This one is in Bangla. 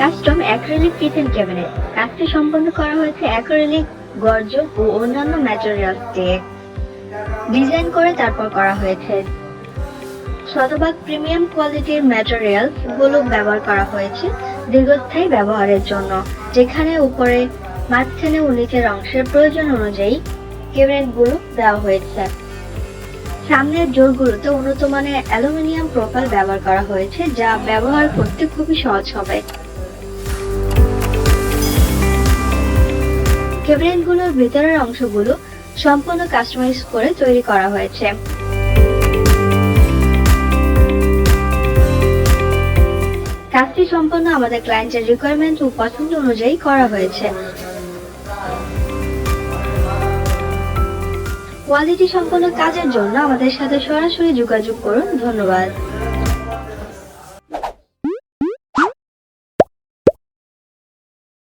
Custom acrylic kitchen cabinet. কাজটি সম্পন্ন করা হয়েছে অ্যাক্রিলিক গর্জন ও অন্যান্য ম্যাটেরিয়ালস দিয়ে। ডিজাইন করে তারপর করা হয়েছে। শতভাগ প্রিমিয়াম কোয়ালিটির ম্যাটেরিয়ালসগুলো ব্যবহার করা হয়েছে দীর্ঘস্থায়ী ব্যবহারের জন্য। যেখানে উপরে মাঝখানে ও নিচের অংশের প্রয়োজন অনুযায়ী ক্যাবিনেটগুলো দেওয়া হয়েছে। সামনের জোরগুলোতে উন্নত মানের অ্যালুমিনিয়াম প্রোফাইল ব্যবহার করা হয়েছে, যা ব্যবহার করতে খুবই সহজ হবে। ক্যাবিনেটগুলোর ভিতরের অংশগুলো সম্পূর্ণ কাস্টমাইজ করে তৈরি করা হয়েছে। কাজটি সম্পূর্ণ আমাদের ক্লায়েন্টের রিকোয়ারমেন্ট ও পছন্দ অনুযায়ী করা হয়েছে। কোয়ালিটি সম্পন্ন কাজের জন্য আমাদের সাথে সরাসরি যোগাযোগ করুন। ধন্যবাদ।